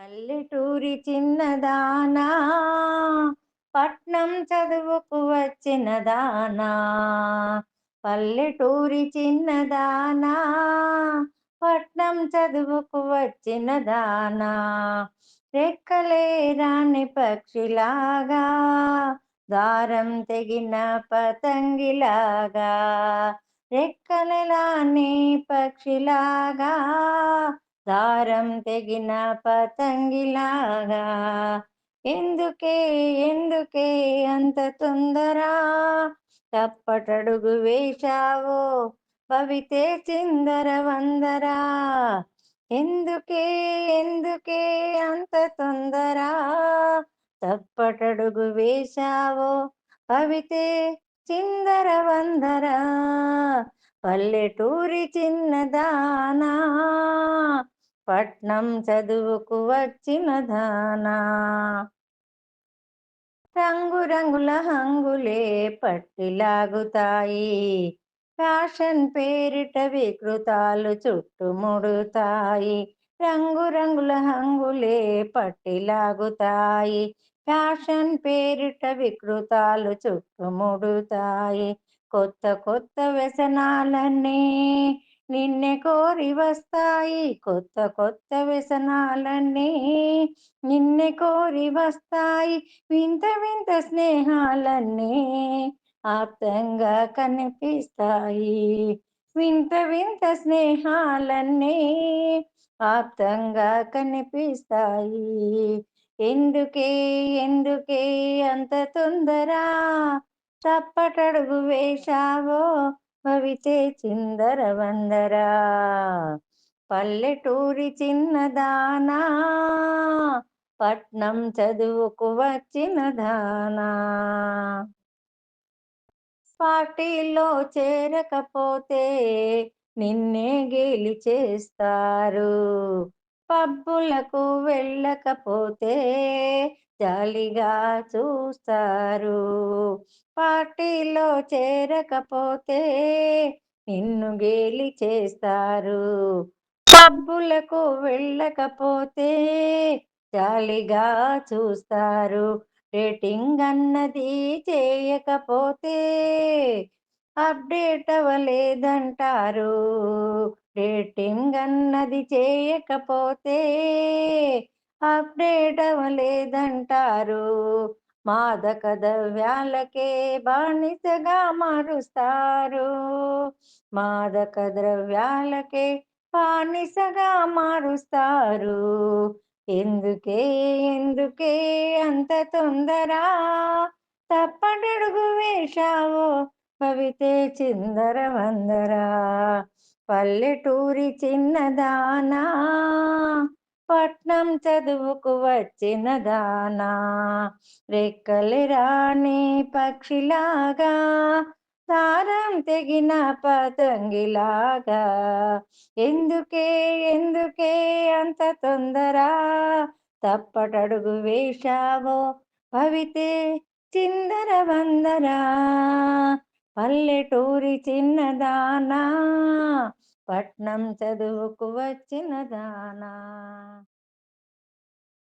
పల్లెటూరి చిన్నదానా పట్నం చదువుకు వచ్చిన దానా పల్లెటూరి చిన్నదానా పట్నం చదువుకు వచ్చిన దానా రెక్కలే రాని పక్షిలాగా దారం తెగిన పతంగిలాగా రెక్కలలాని పక్షిలాగా దారం తెగిన పతంగిలాగా. ఎందుకే ఎందుకే అంత తొందరా? తప్పటడుగు వేశావో పవితే చిందర వందరా? ఎందుకే ఎందుకే అంత తొందరా? తప్పటడుగు వేశావో పవితే చిందర వందరా? పల్లెటూరి చిన్నదానా పట్నం చదువుకు వచ్చిన ధానా రంగురంగుల హంగులే పట్టిలాగుతాయి ఫ్యాషన్ పేరిట వికృతాలు చుట్టుముడుతాయి రంగురంగుల హంగులే పట్టిలాగుతాయి ఫ్యాషన్ పేరిట వికృతాలు చుట్టుముడుతాయి కొత్త కొత్త వ్యసనాలన్నీ నిన్నే కోరి వస్తాయి కొత్త కొత్త వ్యసనాలన్నీ. నిన్నే కోరి వస్తాయి వింత వింత స్నేహాలన్నీ. ఆప్తంగా కనిపిస్తాయి వింత వింత స్నేహాలన్నీ. ఆప్తంగా కనిపిస్తాయి. ఎందుకే ఎందుకే అంత తొందర? తప్పటడుగు వేశావో భవితే చిందర వందరా పల్లెటూరి చిన్నదానా పట్నం చదువుకు వచ్చిన దానా. పార్టీలో చేరకపోతే నిన్నే గేలి చేస్తారు పబ్బులకు వెళ్ళకపోతే జాలిగా చూస్తారు. పార్టీలో చేరకపోతే నిన్ను గేలి చేస్తారు. పబ్బులకు వెళ్ళకపోతే జాలిగా చూస్తారు. రేటింగ్ అన్నది చేయకపోతే అప్డేట్ అవ్వలేదంటారు డేటింగ్ అన్నది చేయకపోతే అప్డేట్ అవ్వలేదంటారు మాదక ద్రవ్యాలకే బానిసగా మారుస్తారు. మాదక ద్రవ్యాలకే బానిసగా మారుస్తారు. ఎందుకే ఎందుకే అంత తొందర? తప్పటడుగు వేశావో పవితే చిందర వందరా పల్లెటూరి చిన్నదానా పట్నం చదువుకు వచ్చిన దానా. రెక్కలు రాని పక్షిలాగా సారం తెగిన పతంగిలాగా. ఎందుకే ఎందుకే అంత తొందరా తప్పటడుగు వేశావో పవితే చిందర వందరా. పల్లెటూరి చిన్నదానా పట్నం చదువుకు వచ్చిన దానా.